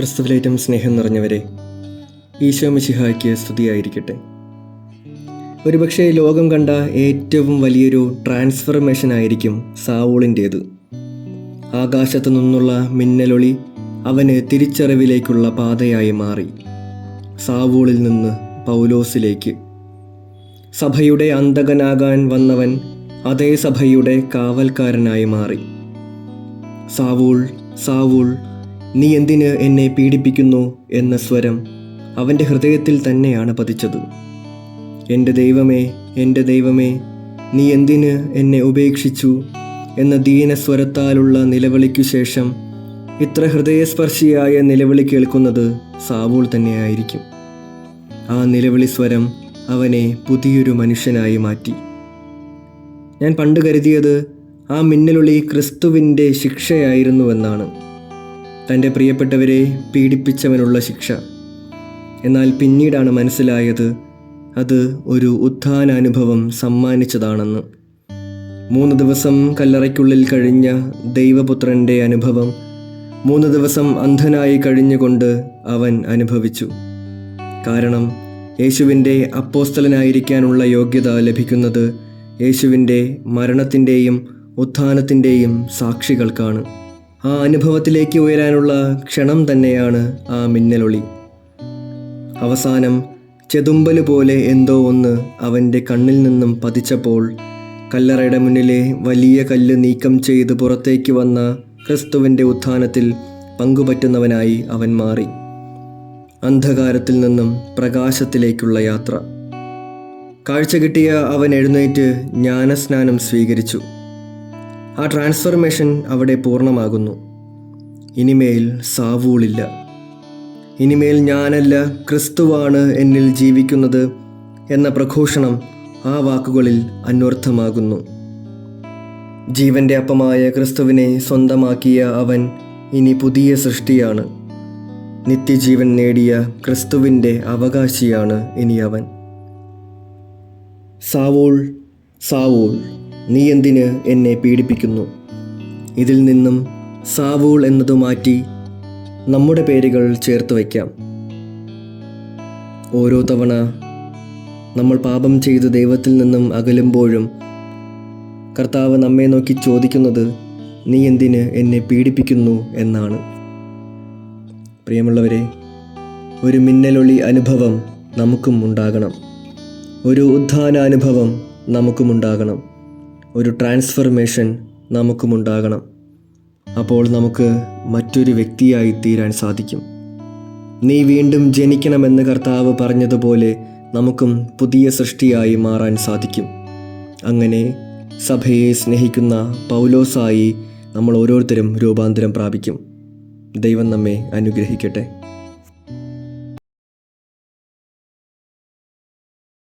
ക്രിസ്തുവിലേറ്റം സ്നേഹം നിറഞ്ഞവരെ ഈശോ മിശിഹായ്ക്ക് സ്തുതിയായിരിക്കട്ടെ. ഒരുപക്ഷെ ലോകം കണ്ട ഏറ്റവും വലിയൊരു ട്രാൻസ്ഫർമേഷൻ ആയിരിക്കും സാവൂളിന്റേത്. ആകാശത്തു നിന്നുള്ള മിന്നലൊളി അവന് തിരിച്ചറിവിലേക്കുള്ള പാതയായി മാറി. സാവൂളിൽ നിന്ന് പൗലോസിലേക്ക്. സഭയുടെ അന്തകനാകാൻ വന്നവൻ അതേ സഭയുടെ കാവൽക്കാരനായി മാറി. സാവൂൾ സാവൂൾ നീ എന്തിന് എന്നെ പീഡിപ്പിക്കുന്നു എന്ന സ്വരം അവന്റെ ഹൃദയത്തിൽ തന്നെയാണ് പതിച്ചത്. എന്റെ ദൈവമേ എന്റെ ദൈവമേ നീ എന്തിന് എന്നെ ഉപേക്ഷിച്ചു എന്ന ദീനസ്വരത്താലുള്ള നിലവിളിക്കു ശേഷം ഇത്ര ഹൃദയസ്പർശിയായ നിലവിളി കേൾക്കുന്നത് സാവൂൾ തന്നെയായിരിക്കും. ആ നിലവിളി സ്വരം അവനെ പുതിയൊരു മനുഷ്യനായി മാറ്റി. ഞാൻ പണ്ട് കരുതിയത് ആ മിന്നലുളി ക്രിസ്തുവിന്റെ ശിക്ഷയായിരുന്നുവെന്നാണ്. തന്റെ പ്രിയപ്പെട്ടവരെ പീഡിപ്പിച്ചവനുള്ള ശിക്ഷ. എന്നാൽ പിന്നീടാണ് മനസ്സിലായത് അത് ഒരു ഉത്ഥാനാനുഭവം സമ്മാനിച്ചതാണെന്ന്. മൂന്ന് ദിവസം കല്ലറയ്ക്കുള്ളിൽ കഴിഞ്ഞ ദൈവപുത്രന്റെ അനുഭവം മൂന്ന് ദിവസം അന്ധനായി കഴിഞ്ഞുകൊണ്ട് അവൻ അനുഭവിച്ചു. കാരണം യേശുവിന്റെ അപ്പോസ്തലനായിരിക്കാനുള്ള യോഗ്യത ലഭിക്കുന്നത് യേശുവിന്റെ മരണത്തിന്റെയും ഉത്ഥാനത്തിന്റെയും സാക്ഷികൾക്കാണ്. ആ അനുഭവത്തിലേക്ക് ഉയരാനുള്ള ക്ഷണം തന്നെയാണ് ആ മിന്നലൊളി. അവസാനം ചെതുമ്പൽ പോലെ എന്തോ ഒന്ന് അവന്റെ കണ്ണിൽ നിന്നും പതിച്ചപ്പോൾ കല്ലറയുടെ മുന്നിലെ വലിയ കല്ല് നീക്കം ചെയ്ത് പുറത്തേക്ക് വന്ന ക്രിസ്തുവിന്റെ ഉത്ഥാനത്തിൽ പങ്കുപറ്റുന്നവനായി അവൻ മാറി. അന്ധകാരത്തിൽ നിന്നും പ്രകാശത്തിലേക്കുള്ള യാത്ര. കാഴ്ച കിട്ടിയ അവൻ എഴുന്നേറ്റ് ജ്ഞാനസ്നാനം സ്വീകരിച്ചു. ആ ട്രാൻസ്ഫർമേഷൻ അവിടെ പൂർണമാകുന്നു. ഇനിമേൽ സാവൂളില്ല. ഇനിമേൽ ഞാനല്ല ക്രിസ്തുവാണ് എന്നിൽ ജീവിക്കുന്നത് എന്ന പ്രഘോഷണം ആ വാക്കുകളിൽ അന്വർത്ഥമാകുന്നു. ജീവന്റെ അപ്പമായ ക്രിസ്തുവിനെ സ്വന്തമാക്കിയ അവൻ ഇനി പുതിയ സൃഷ്ടിയാണ്. നിത്യജീവൻ നേടിയ ക്രിസ്തുവിന്റെ അവകാശിയാണ് ഇനി അവൻ. സാവോൾ സാവൂൾ. നീ എന്തിന് എന്നെ പീഡിപ്പിക്കുന്നു? ഇതിൽ നിന്നും സാവൂൾ എന്നതു മാറ്റി നമ്മുടെ പേരുകൾ ചേർത്ത് വയ്ക്കാം. ഓരോ തവണ നമ്മൾ പാപം ചെയ്ത് ദൈവത്തിൽ നിന്നും അകലുമ്പോഴും കർത്താവ് നമ്മെ നോക്കി ചോദിക്കുന്നത് നീ എന്തിന് എന്നെ പീഡിപ്പിക്കുന്നു എന്നാണ്. പ്രിയമുള്ളവരെ ഒരു മിന്നലൊളി അനുഭവം നമുക്കും ഉണ്ടാകണം. ഒരു ഉത്ഥാനാനുഭവം നമുക്കുമുണ്ടാകണം ഒരു ട്രാൻസ്ഫർമേഷൻ നമുക്കുമുണ്ടാകണം. അപ്പോൾ നമുക്ക് മറ്റൊരു വ്യക്തിയായി തീരാൻ സാധിക്കും. നീ വീണ്ടും ജനിക്കണമെന്ന് കർത്താവ് പറഞ്ഞതുപോലെ നമുക്കും പുതിയ സൃഷ്ടിയായി മാറാൻ സാധിക്കും. അങ്ങനെ സഭയെ സ്നേഹിക്കുന്ന പൗലോസായി നമ്മൾ ഓരോരുത്തരും രൂപാന്തരം പ്രാപിക്കും. ദൈവം നമ്മെ അനുഗ്രഹിക്കട്ടെ.